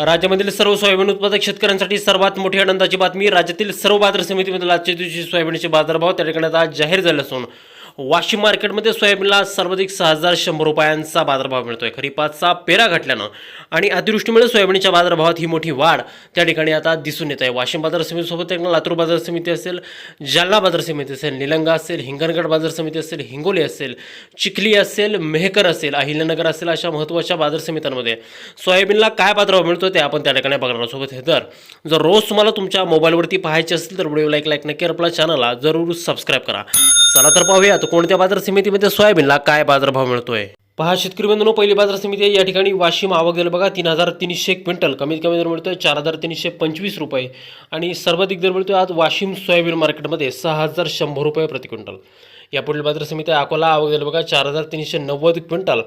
राज्यामधील सर्व सोयाबीन उत्पादक शेतकऱ्यांसाठी सर्वात मोठी आनंदाची बातमी राज्यातील सर्व बाजार समितीमधील आजच्या दिवशी सोयाबीनचे बाजारभाव त्या ठिकाणी आज जाहीर झाले असून वाशिम मार्केटमध्ये सोयाबीनला सर्वाधिक सहा हजार शंभर रुपयांचा बाजारभाव मिळतोय. खरीपाचा पेरा घटल्यानं आणि अतिवृष्टीमुळे सोयाबीनच्या बाजारभावात ही मोठी वाढ त्या ठिकाणी आता दिसून येत आहे. वाशिम बाजार समितीसोबत लातूर बाजार समिती असेल जालना बाजार समिती असेल निलंगा असेल हिंगणगड बाजार समिती असेल हिंगोली असेल चिखली असेल मेहकर असेल अहिल्यानगर असेल अशा महत्त्वाच्या बाजार समित्यांमध्ये सोयाबीनला काय बाजारभाव मिळतो ते आपण त्या ठिकाणी बघणार सोबत हे दर जर रोज तुम्हाला तुमच्या मोबाईलवरती पाहायचे असेल तर व्हिडिओ लाईक लाईक नक्की आपल्या चॅनलला जरूर सबस्क्राईब करा. चला तर पाहूया तर कोणत्या बाजार समितीमध्ये सोयाबीनला काय बाजारभाव मिळतोय? पहा शेतकरी बंधूंनो पहिली बाजार समिती आहे. या ठिकाणी वाशिम आवक गेलं बघा तीन हजार तीनशे क्विंटल. कमीत कमी दर मिळतोय चार हजार तीनशे पंचवीस रुपये. आणि सर्वाधिक दर मिळतोय आज वाशिम सोयाबीन मार्केटमध्ये सहा हजार शंभर रुपये प्रति क्विंटल. या पुढील बाजार समिती आहे. अकोला आवक गेलं बघा चार हजार तीनशे नव्वद क्विंटल.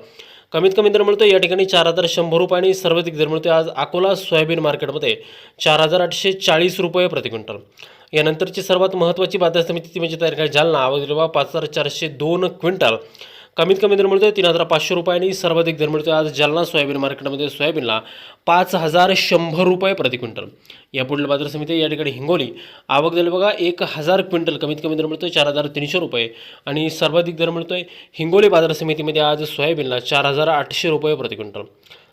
कमीत कमी दर मिळतो या ठिकाणी चार हजार शंभर रुपये आणि सर्वाधिक दर मिळतो आज अकोला सोयाबीन मार्केटमध्ये चार हजार आठशे चाळीस रुपये प्रति क्विंटल. यानंतरची सर्वात महत्त्वाची बाजार समिती ती म्हणजे तारखा जालना आवक दिली पाच हजार चारशे दोन क्विंटल. कमीत कमी दर मिळतोय तीन हजार पाचशे रुपये आणि सर्वाधिक दर मिळतोय आज जालना सोयाबीन मार्केटमध्ये सोयाबीनला पाच हजार शंभर रुपये प्रति क्विंटल. या पुढील बाजार समिती या ठिकाणी हिंगोली आवक दर बघा एक हजार क्विंटल. कमीत कमी दर मिळतोय चार हजार तीनशे रुपये आणि सर्वाधिक दर मिळतोय हिंगोली बाजार समितीमध्ये आज सोयाबीनला चार हजार आठशे रुपये प्रति क्विंटल.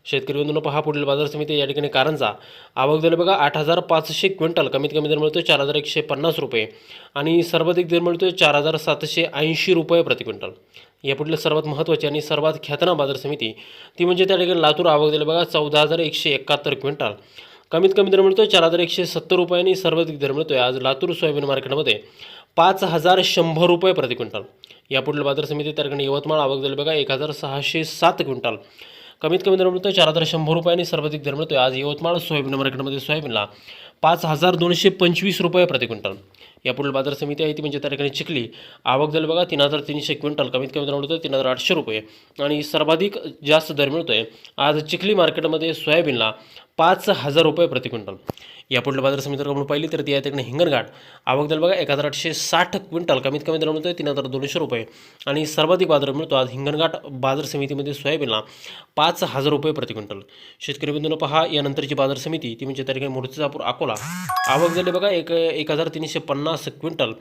शेतकरी बंधूंनो पहा पुढील बाजार समिती या ठिकाणी कारंजा आवक दर बघा आठ हजार पाचशे क्विंटल. कमीत कमी दर मिळतो चार हजार एकशे पन्नास रुपये. आणि सर्वाधिक दर मिळतो चार हजार सातशे ऐंशी रुपये प्रति क्विंटल. या पुढील सर्वात महत्त्वाची आणि सर्वात ख्यातना बाजार समिती ती म्हणजे त्या ठिकाणी लातूर आवक दिलं बघा चौदा हजार एकशे एकाहत्तर क्विंटल. कमीत कमी दर मिळतो चार हजार एकशे सत्तर रुपये आणि सर्वाधिक दर मिळतोय आज लातूर सोयाबीन मार्केटमध्ये पाच हजार शंभर रुपये प्रति क्विंटल. यापुढील बाजार समिती त्या ठिकाणी यवतमाळ आवक दिलं बघा एक हजार सहाशे सात क्विंटल. कमीत कमी दर मिळतोय चार हजार शंभर रुपये आणि सर्वाधिक दर मिळतोय. आज यवतमाळ सोयाबीन मार्केटमध्ये सोयाबीनला पाच हजार दोनशे पंचवीस रुपये प्रति क्विंटल. यापुढील बाजार समिती आहे ती म्हणजे त्या ठिकाणी चिखली आवक दर बघा तीन हजार तीनशे क्विंटल. कमीत कमी दर मिळतो तीन हजार आठशे रुपये. आणि सर्वाधिक जास्त दर मिळतो आहे आज चिखली मार्केटमध्ये सोयाबीनला पाच हजार रुपये प्रति क्विंटल. यापुढील बाजार समिती जर आपण पाहिली तर ती आहे तिकडे हिंगणघाट. आवक दर बघा एक हजार आठशे साठ क्विंटल. कमीत कमी दर मिळतोय तीन हजार दोनशे रुपये. आणि सर्वाधिक बाजार मिळतो आज हिंगणघाट बाजार समितीमध्ये सोयाबीनला पाच हजार रुपये प्रति क्विंटल. शेतकरी बंधूंनो पहा यानंतरची बाजार समिती ती म्हणजे त्या ठिकाणी मूर्तिजापूर अकोला. आवक झाली बघा एक एक हजार तीनशे पन्नास क्विंटल.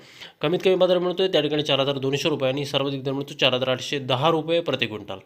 कमीत कमी बाजार मिळतोय त्या ठिकाणी चार हजार दोनशे रुपये आणि सर्वाधिक दर मिळतो चार हजार आठशे दहा रुपये प्रति क्विंटल.